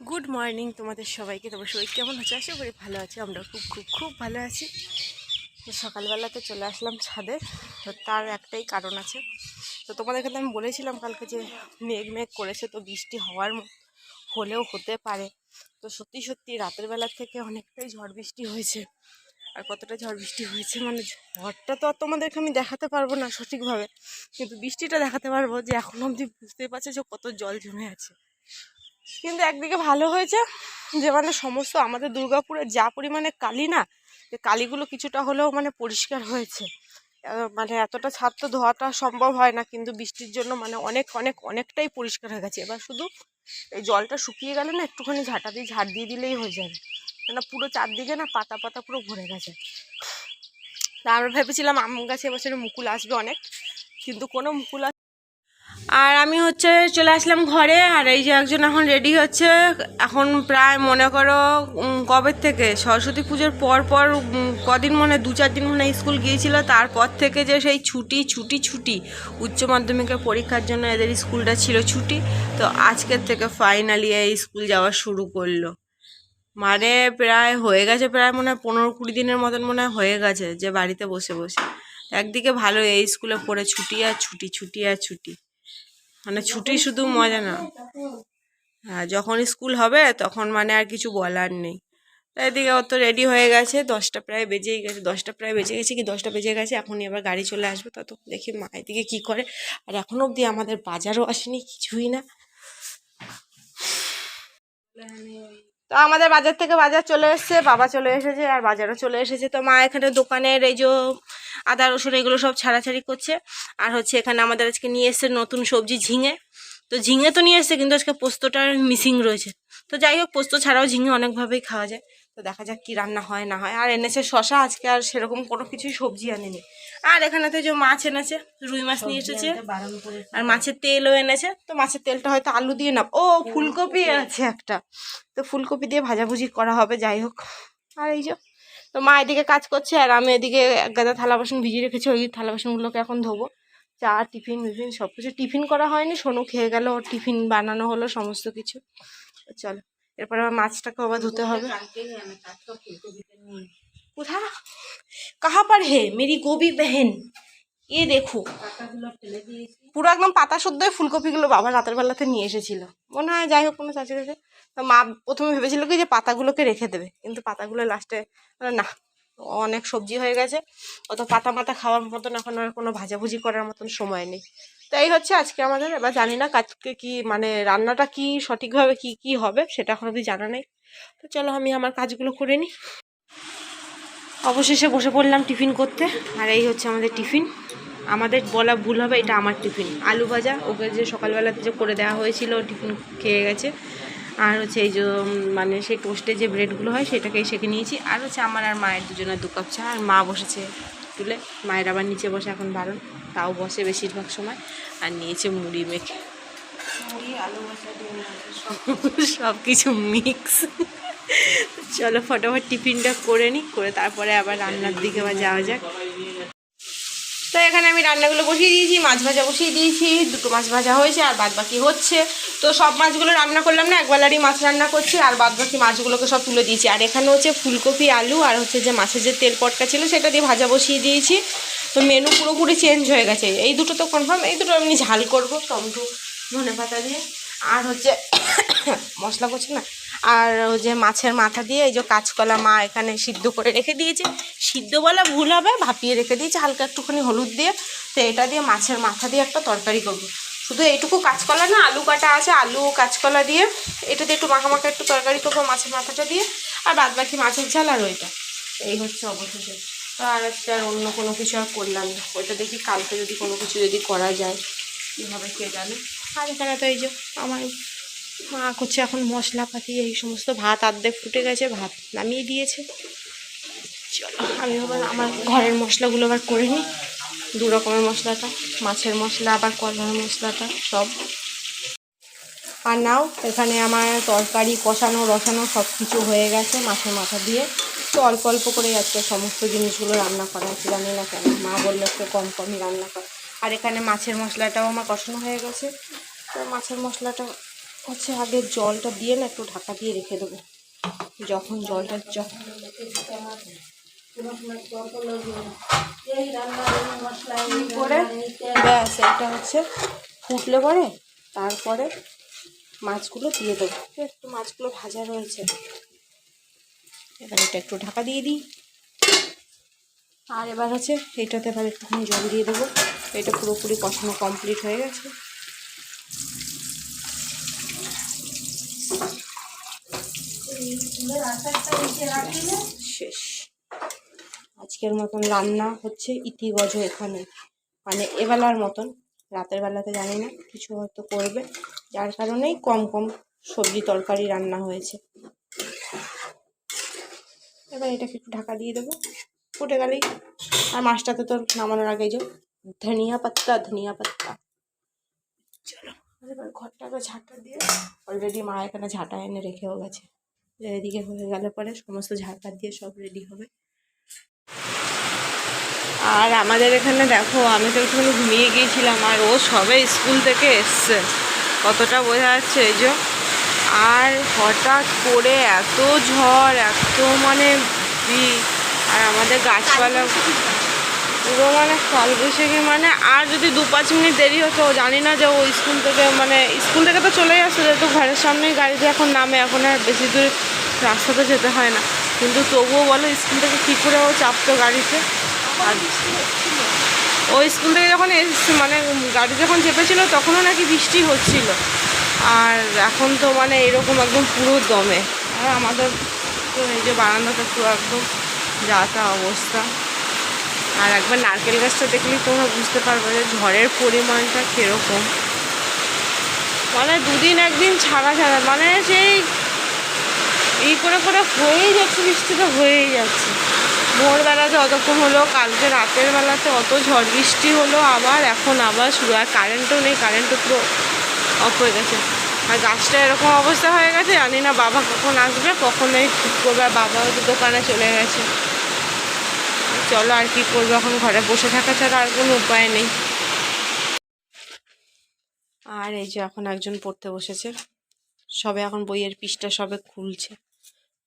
Good morning তোমাদের সবাইকে, তোমার সবাই কেমন আছে? আশা করি ভালো আছে আমরা খুব খুব খুব ভালো আছি। তো সকালবেলাতে চলে আসলাম ছাদে, তো তার একটাই কারণ আছে। তো তোমাদের কাছে আমি বলেছিলাম কালকে যে মেঘ মেঘ করেছে, তো বৃষ্টি হওয়ার হলেও হতে পারে। তো সত্যি সত্যি রাতের বেলার থেকে অনেকটাই ঝড় বৃষ্টি হয়েছে। আর কতটা ঝড় বৃষ্টি হয়েছে মানে ঝড়টা তো আর তোমাদেরকে আমি দেখাতে পারব না সঠিকভাবে, কিন্তু বৃষ্টিটা দেখাতে পারব যে এখন অবধি বুঝতে পারছে যে কত জল জমে আছে। কিন্তু একদিকে ভালো হয়েছে যে মানে সমস্ত আমাদের দুর্গাপুরে যা পরিমাণে কালি না, যে কালিগুলো কিছুটা হলেও মানে পরিষ্কার হয়েছে। মানে এতটা ছাদ তো ধোয়াটা সম্ভব হয় না, কিন্তু বৃষ্টির জন্য মানে অনেক অনেক, অনেকটাই পরিষ্কার হয়ে গেছে। এবার শুধু এই জলটা শুকিয়ে গেলে না একটুখানি ঝাঁটা দিয়ে ঝাড় দিয়ে দিলেই হয়ে যাবে। কেন পুরো চারদিকে না পাতা পাতা পুরো ভরে গেছে। তা আমরা ভেবেছিলাম আম গাছে এবছরে মুকুল আসবে অনেক, কিন্তু কোনো মুকুল আর আমি হচ্ছে চলে আসলাম ঘরে, আর এই যে একজন এখন রেডি হচ্ছে। এখন প্রায় মনে করো কবে থেকে? সরস্বতী পুজোর পর পর কদিন মনে দু চার দিন মনে স্কুল গিয়েছিল। তারপর থেকে যে সেই ছুটি ছুটি ছুটি, উচ্চ মাধ্যমিকের পরীক্ষার জন্য এদের স্কুলটা ছিল ছুটি। তো আজকের থেকে ফাইনালি এই স্কুল যাওয়া শুরু করল। মানে প্রায় হয়ে গেছে, প্রায় মনে হয় পনেরো কুড়ি দিনের মতন মনে হয়ে গেছে, যে বাড়িতে বসে বসে। একদিকে ভালো এই স্কুলে পড়ে ছুটি আর ছুটি ছুটি আর ছুটি। মানে ছুটি শুধু মজা না। হ্যাঁ যখন স্কুল হবে তখন মানে আর কিছু বলার নেই। তাই এদিকে অত রেডি হয়ে গেছে, দশটা প্রায় বেজেই গেছে, দশটা প্রায় বেজে গেছে কি দশটা বেজে গেছে, এখনই আবার গাড়ি চলে আসবে তত দেখি মা এদিকে কী করে। আর এখনও অবধি আমাদের বাজারও আসেনি, কিছুই না। তো আমাদের বাজার থেকে বাজার চলে এসছে, বাবা চলে এসেছে আর বাজারও চলে এসেছে। তো মা এখানে দোকানের এই যে আদা, রসুন এগুলো সব ছাড়াছাড়ি করছে। আর হচ্ছে এখানে আমাদের আজকে নিয়ে এসছে নতুন সবজি ঝিঙে। তো ঝিঙে তো নিয়ে এসছে, কিন্তু আজকে পোস্তটা মিসিং রয়েছে। তো যাই হোক, পোস্ত ছাড়াও ঝিঙে অনেকভাবেই খাওয়া যায়। তো দেখা যাক কী রান্না হয় না হয়। আর এনেছে শশা আজকে আর সেরকম কোনো কিছুই সবজি আনেনি। আর এখানে তো যে মাছ এনেছে রুই মাছ নিয়ে এসেছে। আর মাছের তেলও এনেছে। তো মাছের তেলটা হয়তো আলু দিয়ে না ও ফুলকপি আছে একটা। তো ফুলকপি দিয়ে ভাজাভুজি করা হবে যাই হোক। আর এই যে তো মা এদিকে কাজ করছে আর আমি এদিকে এক গাদা থালা বাসন ভিজিয়ে রেখেছি ওই থালা বাসনগুলোকে এখন ধোবো। চা টিফিন মিফিন সব কিছু টিফিন করা হয়নি সোনু খেয়ে গেল ওর টিফিন বানানো হলো সমস্ত কিছু। চলো। এরপর আবার মাছটাকে আবার ধুতে হবে। কোথা? কাহা পার হে? Mary Gobi বেহেন। এ দেখো পুরো একদম পাতা সদ্য ফুলকপিগুলো বাবা রাতের বেলাতে নিয়ে এসেছিল। মনে হয় যাই হোক কোনো চাচি কাছে তো মা প্রথমে ভেবেছিল কি যে পাতাগুলোকে রেখে দেবে কিন্তু পাতাগুলো লাস্টে না অনেক সবজি হয়ে গেছে। অত পাতা মাতা খাওয়ার মতন এখন আর কোনো ভাজাভুজি করার মতন সময় নেই। তো এই হচ্ছে আজকে আমাদের, এবার জানি না কাজকে কি মানে রান্নাটা কি, সঠিকভাবে কি কি হবে, সেটা এখন অবধি জানা নেই। তো চলো আমি আমার কাজগুলো করে নিই। অবশেষে বসে পড়লাম টিফিন করতে, আর এই হচ্ছে আমাদের টিফিন। আমাদের বলা ভুল হবে, এটা আমার টিফিন। আলু ভাজা, ওকে যে সকালবেলাতে যে করে দেওয়া হয়েছিল, টিফিন খেয়ে গেছে। আর হচ্ছে এই যে মানে সেই টোস্টে যে ব্রেডগুলো হয়, সেটাকেই সেঁকে নিয়েছি। আর হচ্ছে আমার আর মায়ের দুজনের দু কাপ চা, আর মা বসেছে তুলে মায়ের আবার নিচে বসে এখন বারণ। তাও বসে বেশিরভাগ সময়। আর নিয়েছে মুড়ি মেখে। সব। কিছু মিক্স চলো ফটাফট টিফিনটা করে নিই করে তারপরে আবার রান্নার দিকে আবার যাওয়া যাক। তো এখানে আমি রান্নাগুলো বসিয়ে দিয়েছি, মাছ ভাজা বসিয়ে দিয়েছি, দুটো মাছ ভাজা হয়েছে আর বাদ বাকি হচ্ছে। তো সব মাছগুলো রান্না করলাম না, একবেলারই মাছ রান্না করছি আর বাদ বাকি মাছগুলোকে সব তুলে দিয়েছি। আর এখানে হচ্ছে ফুলকপি, আলু আর হচ্ছে যে মাছের যে তেল পটকা ছিল সেটা দিয়ে ভাজা বসিয়ে দিয়েছি। তো মেনু পুরোপুরি চেঞ্জ হয়ে গেছে। এই দুটো তো কনফার্ম এই দুটো আমি ঝাল করব, টমেটো ধনে পাতা দিয়ে। আর হচ্ছে মশলা করছি না আর ওই যে মাছের মাথা দিয়ে এই যে কাঁচকলা মা এখানে সিদ্ধ করে রেখে দিয়েছে। সিদ্ধ বলা ভুল হবে, ভাপিয়ে রেখে দিয়েছে, হালকা একটুখানি হলুদ দিয়ে। তো এটা দিয়ে মাছের মাথা দিয়ে একটা তরকারি করব। শুধু এইটুকু কাঁচকলা না, আলু কাটা আছে, আলু কাঁচকলা দিয়ে এটা দিয়ে একটু মাখা মাখা একটু তরকারি করব মাছের মাথাটা দিয়ে। আর বাদ বাকি মাছের ঝাল আর ওইটা। এই হচ্ছে অবশেষে। তো আর আজকে আর অন্য কোনো কিছু আর করলাম না। ওইটা দেখি কালকে যদি কোনো কিছু যদি করা যায়, কীভাবে কে জানে। আর এখানে তো এই যে আমার করছে এখন মশলাপাতি, এই সমস্ত ভাত আর্ধেক ফুটে গেছে, ভাত নামিয়ে দিয়েছে। চলো, আমি আবার আমার ঘরের মশলাগুলো আবার করে নিই। দু রকমের মশলাটা, মাছের মশলা, আবার কলার মশলাটা, সব। আর নাও, এখানে আমার তরকারি কষানো, রসানো সব কিছু হয়ে গেছে মাছের মাথা দিয়ে। তো অল্প অল্প করে আজকে সমস্ত জিনিসগুলো রান্না করা হচ্ছে জানি না কেন। মা বলল একটু কম কমই রান্না কর। আর এখানে মাছের মশলাটাও আমার কষানো হয়ে গেছে। তো মাছের মশলাটা হচ্ছে আগে জলটা দিয়ে না একটু ঢাকা দিয়ে রেখে দেবো। যখন জলটা করে? ব্যাস, এটা হচ্ছে ফুটলে পরে তারপরে মাছগুলো দিয়ে দেবো। একটু মাছগুলো ভাজা রয়েছে। এবার এটা একটু ঢাকা দিয়ে দিই। আর এবার হচ্ছে এটাতে এবার একটুখানি জল দিয়ে দেবো। এটা পুরোপুরি কষানো কমপ্লিট হয়ে গেছে। শেষ। আজকের মতন রান্না হচ্ছে ইতিগজ এখানে। মানে এবেলার মতন, রাতের বেলাতে জানি না, কিছু হয়তো করবে। যার কারণেই কম কম সবজি তরকারি রান্না হয়েছে। এবার এটাকে একটু ঢাকা দিয়ে দেবো। ফুটে গেলেই আর মাছটাতে তো নামানোর আগে যে ধনিয়া পাত্তা ধনিয়া পাত্তা চলো, এবার ঘরটাকে ঝাঁটা দিয়ে অলরেডি মা এখানে ঝাঁটা এনে রেখেও গেছে। এদিকে হয়ে গেলে পরে সমস্ত ঝাঁটা দিয়ে সব রেডি হবে। আর আমাদের এখানে দেখো, আমি তো একটুখানি ঘুমিয়ে গিয়েছিলাম, আর ও সবে স্কুল থেকে এসছে। কতটা বোঝা যাচ্ছে এই যে। আর হঠাৎ করে এত ঝড়, এত মানে আর আমাদের গাছপালা পুরো মানে কালবৈশাখী মানে আর যদি দু পাঁচ মিনিট দেরি হতো জানি না যে ও স্কুল থেকে মানে স্কুল থেকে তো চলেই আসতো যেহেতু ঘরের সামনেই গাড়িতে এখন নামে, এখন আর বেশি দূর রাস্তাতে যেতে হয় না। কিন্তু তবুও বলো স্কুল থেকে কী করে ও চাপতো গাড়িতে? আর ও স্কুল থেকে যখন মানে গাড়ি যখন চেপেছিল, তখনও নাকি বৃষ্টি হচ্ছিল। আর এখন তো মানে এরকম একদম পুরো দমে। আর আমাদের তো এই যে বারান্দাটা পুরো একদম যা তা অবস্থা। আর একবার নারকেল গাছটা দেখলেই তোমরা বুঝতে পারবে যে ঝড়ের পরিমাণটা কীরকম। মানে দুদিন একদিন ছাড়া ছাড়া মানে সেই এই করে করে হয়েই যাচ্ছে বৃষ্টিটা হয়েই যাচ্ছে। ভোরবেলাতে অতক্ষণ হলো, কালকে রাতের বেলাতে অত ঝড় বৃষ্টি হলো, আবার এখন আবার শুরু। আর কারেন্টও নেই কারেন্টও পুরো অফ হয়ে গেছে। আর গাছটা এরকম অবস্থা হয়ে গেছে, জানি না বাবা কখন আসবে, কখন এই ঠিক করবে, আর বাবাও দোকানে চলে গেছে। চলো আর কি করব, এখন ঘরে বসে থাকা ছাড়া আর কোনো উপায় নেই। আর এই যে এখন একজন পড়তে বসেছে। সবে এখন বইয়ের পৃষ্ঠা সবে খুলছে।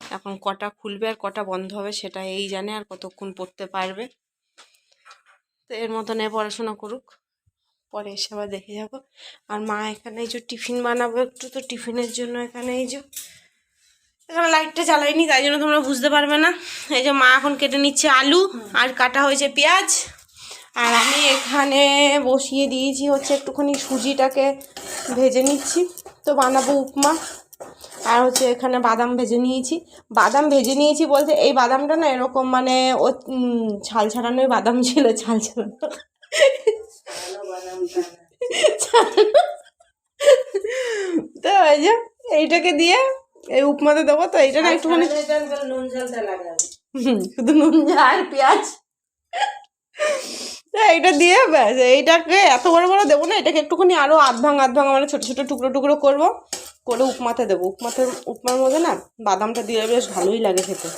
এখন কটা খুলবে আর কটা বন্ধ হবে সেটা এই জানে আর কতক্ষণ পড়তে পারবে। তো এর মতন এ পড়াশোনা করুক। পরে এসে আবার দেখে যাব। আর মা এখানে এই যে টিফিন বানাবো, একটু তো টিফিনের জন্য এখানে এই যে এখানে লাইটটা জ্বালাইনি তাই জন্য তোমরা বুঝতে পারবে না। এই যে মা এখন কেটে নিচ্ছে আলু আর কাটা হয়েছে পেঁয়াজ। আর আমি এখানে বসিয়ে দিয়েছি হচ্ছে একটুখানি সুজিটাকে ভেজে নিচ্ছি। তো বানাবো উপমা। আর হচ্ছে এখানে বাদাম ভেজে নিয়েছি। বাদাম ভেজে নিয়েছি বলতে এই বাদামটা না এরকম মানে ও ছাল ছাড়ানোই বাদাম ছিল, ছাল ছাড়ানো। তো এই যে এইটাকে দিয়ে এই উপমাতে দেবো তো এইটা না একটুখানি শুধু নুন আর পেঁয়াজ। তো এইটা দিয়ে ব্যাস এইটাকে এত বড় বড় দেবো না এটাকে একটুখানি আরও আধ ভাঙ আধ ভাঙ মানে ছোটো ছোটো টুকরো টুকরো করব করে উপমাতে দেবো। উপমাতে উপমার মধ্যে না বাদামটা দিলে বেশ ভালোই লাগে খেতে।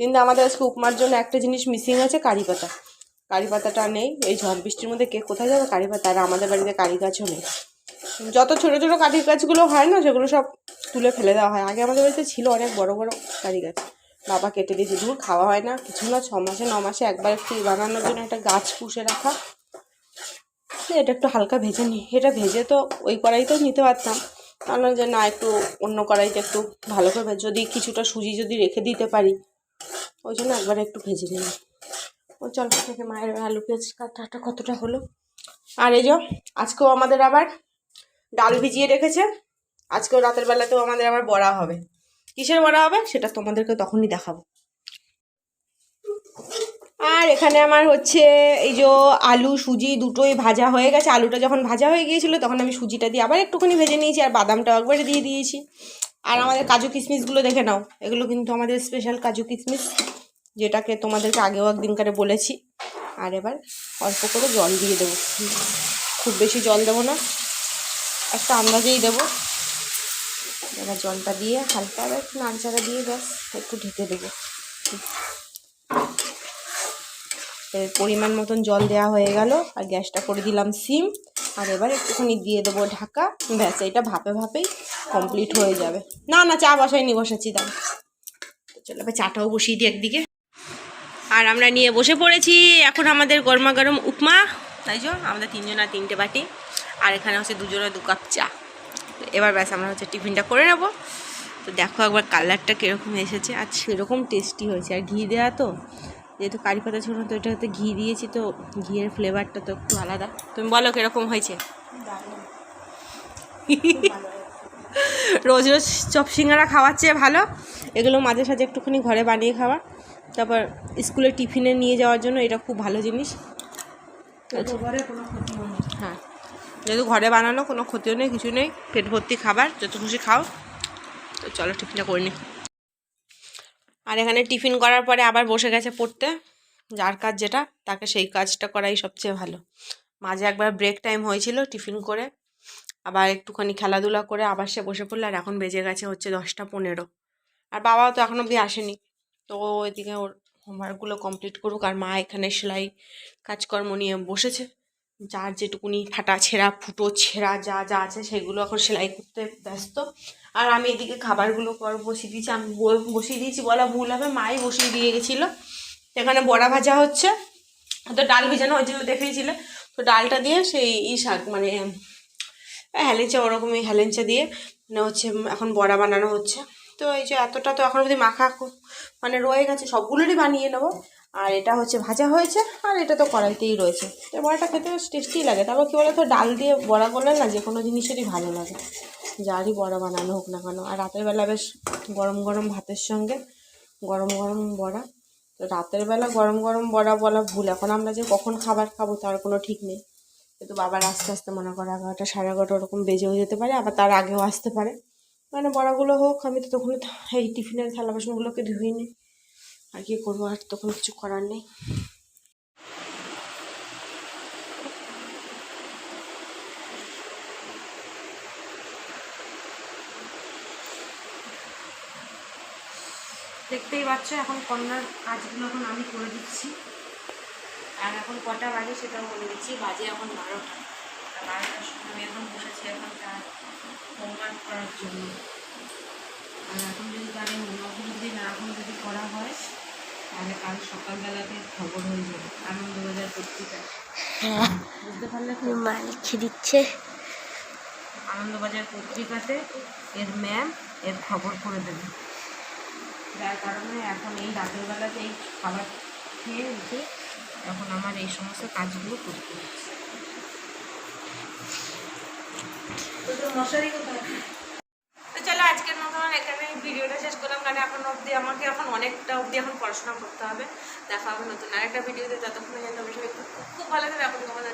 কিন্তু আমাদের আজকে উপমার জন্য একটা জিনিস মিসিং আছে কারি পাতা। কারি পাতাটা নেই এই ঝড় বৃষ্টির মধ্যে কে কোথায় যাবে কারি পাতা? আর আমাদের বাড়িতে কারি গাছও নেই। যত ছোটো ছোটো কারি গাছগুলো হয় না সেগুলো সব তুলে ফেলে দেওয়া হয়। আগে আমাদের বাড়িতে ছিল অনেক বড় বড় কারি গাছ। বাবা কেটে দিয়েছে দূর খাওয়া হয় না, কিছু না, ছ মাসে, ন মাসে একবার একটু বানানোর জন্য একটা গাছ পুষে রাখা। এটা একটু হালকা ভেজে নিই এটা ভেজে তো ওই কড়াইতেও নিতে পারতাম। ভাবলাম যে না, একটু অন্য কড়াইতে একটু ভালো করে যদি কিছুটা সুজি যদি রেখে দিতে পারি, ওই জন্য একবার একটু ভেজে নিলাম। ও চল থেকে মায়ের আলু পেঁয়াজ কাটাটা কতটা হলো। আর এই যে, আজকেও আমাদের আবার ডাল ভিজিয়ে রেখেছে। আজকেও রাতের বেলাতেও আমাদের আবার বড়া হবে। কিসের বড়া হবে? সেটা তোমাদেরকে তখনই দেখাবো। আর এখানে আমার হচ্ছে এই যে আলু, সুজি দুটোই ভাজা হয়ে গেছে। আলুটা যখন ভাজা হয়ে গিয়েছিল, তখন আমি সুজিটা দিয়ে আবার একটুখানি ভেজে নিয়েছি আর বাদামটাও একবারে দিয়ে দিয়েছি। আর আমাদের কাজু কিশমিশগুলো দেখে নাও। এগুলো কিন্তু আমাদের স্পেশাল কাজু কিশমিশ যেটাকে তোমাদেরকে আগেও একদিনকারে বলেছি। আর এবার অল্প করে জল দিয়ে দেবো। খুব বেশি জল দেবো না, একটা আন্দাজেই দেবো। এবার জলটা দিয়ে হালকা একটু নাড়চাড়া দিয়ে ব্যাস, একটু ঢেকে দেবো। পরিমাণ মতন জল দেওয়া হয়ে গেল, আর গ্যাসটা করে দিলাম সিম। আর এবার একটুখানি দিয়ে দেবো ঢাকা। ব্যাস এটা ভাপে ভাপেই কমপ্লিট হয়ে যাবে। না না, চা বসাইনি বসাচ্ছি দাম চলো, এবার চাটাও বসিয়ে দিই একদিকে। আর আমরা নিয়ে বসে পড়েছি, এখন আমাদের গরমা গরম উপমা। তাই জন্য আমাদের তিনজনা তিনটে বাটি। আর এখানে হচ্ছে দুজনে দু কাপ চা। এবার ব্যাস আমরা হচ্ছে টিফিনটা করে নেব। তো দেখো একবার কালারটা কীরকম এসেছে। আর সেরকম টেস্টি হয়েছে। আর ঘি দেওয়া তো যেহেতু কারি পাতা ছিল তো এটাতে ঘি দিয়েছি তো ঘিয়ের ফ্লেভারটা তো একটু আলাদা। তুমি বলো কীরকম হয়েছে? রোজ রোজ চপ সিঙ্গারা খাওয়ার চেয়ে ভালো। এগুলো মাঝে সাঝে একটুখানি ঘরে বানিয়ে খাওয়া। তারপর স্কুলে টিফিনে নিয়ে যাওয়ার জন্য এটা খুব ভালো জিনিস। হ্যাঁ। যেহেতু ঘরে বানানো কোনো ক্ষতিও নেই, কিছু নেই। পেট ভর্তি খাবার, যত খুশি খাও। তো চলো টিফিনটা করে নিই আর এখানে টিফিন করার পরে আবার বসে গেছে পড়তে। যার কাজ যেটা, তাকে সেই কাজটা করাই সবচেয়ে ভালো। মাঝে একবার ব্রেক টাইম হয়েছিল টিফিন করে। আবার একটুখানি খেলাধুলা করে আবার সে বসে পড়ল, আর এখন বেজে গেছে হচ্ছে দশটা পনেরো। আর বাবাও তো এখন অবধি আসেনি। তো ও এদিকে ওর হোমওয়ার্কগুলো কমপ্লিট করুক, আর মা এখানে সেলাই কাজকর্ম নিয়ে বসেছে। যার যেটুকুনি ফাটা ছেঁড়া, ফুটো ছেঁড়া যা যা আছে সেগুলো এখন সেলাই করতে ব্যস্ত। আর আমি এদিকে খাবারগুলো পর বসিয়ে দিয়েছি। আমি বসিয়ে দিয়েছি বলা ভুল হবে, মাই বসিয়ে দিয়ে গেছিল। এখানে বড়া ভাজা হচ্ছে। তো ডাল ভেজানো হয়েছিল দেখেছিলে তো ডালটা দিয়ে সেই ই শাক মানে হ্যালেঞ্চা, ওরকমই হ্যালেঞ্চা দিয়ে মানে হচ্ছে, এখন বড়া বানানো হচ্ছে। তো এই যে এতটা তো এখন অবধি মাখা মানে রয়ে গেছে, সবগুলোরই বানিয়ে নেব। আর এটা হচ্ছে ভাজা হয়েছে, আর এটা তো কড়াইতেই রয়েছে। তো বড়াটা খেতে বেশ টেস্টি লাগে, তারপর কী বলো তো ডাল দিয়ে বড়া করলে না যে কোনো জিনিসেরই ভালো লাগে। যারই বড়া বানানো হোক না কেন। আর রাতের বেলা বেশ গরম গরম ভাতের সঙ্গে গরম গরম বড়া। তো রাতের বেলা গরম গরম বড়া বলা ভুল, এখন আমরা যে কখন খাবার খাব তার কোনো ঠিক নেই। কিন্তু বাবার আস্তে আস্তে মনে করো এগারোটা, সাড়ে এগারোটা ওরকম বেজেও যেতে পারে, আবার তার আগেও আসতে পারে। মানে বড়াগুলো হোক, আমি তো তখন এই টিফিনের থালা বাসনগুলোকে ধুই নিই আর কি করব, আর তখন কিছু করার নেই। দেখতেই পাচ্ছ, এখন কন্যার কাজগুলো এখন আমি করে দিচ্ছি। আর এখন কটা বাজে সেটাও বলে দিচ্ছি, বাজে এখন বারোটা। আর বারোটার সময় আমি এখন বসেছি এখন তার হোমওয়ার্ক করার জন্য। আর এখন যদি তার হোমওয়ার্কগুলো যদি না এখন যদি করা হয় তাহলে কাল সকালবেলাতে খবর হয়ে যাবে আনন্দবাজার পত্রিকায়। বুঝতে পারলে দিচ্ছে। আনন্দবাজার পত্রিকাতে এর ম্যাম এর খবর করে দেবে। যার কারণে এখন এই রাতের বেলাতে এই খাবার খেয়ে উঠে এখন আমার এই সমস্ত কাজগুলো করতে হচ্ছে তো তোর তো চলো আজকের মতন এখানে ভিডিওটা শেষ করলাম, কারণ এখন অবধি আমাকে এখন অনেকটা অবধি এখন পড়াশোনা করতে হবে। দেখা হবে নতুন আরেকটা ভিডিওতে যতক্ষণ হবে সবাই খুব ভালো থাকবে এখন তোমাদের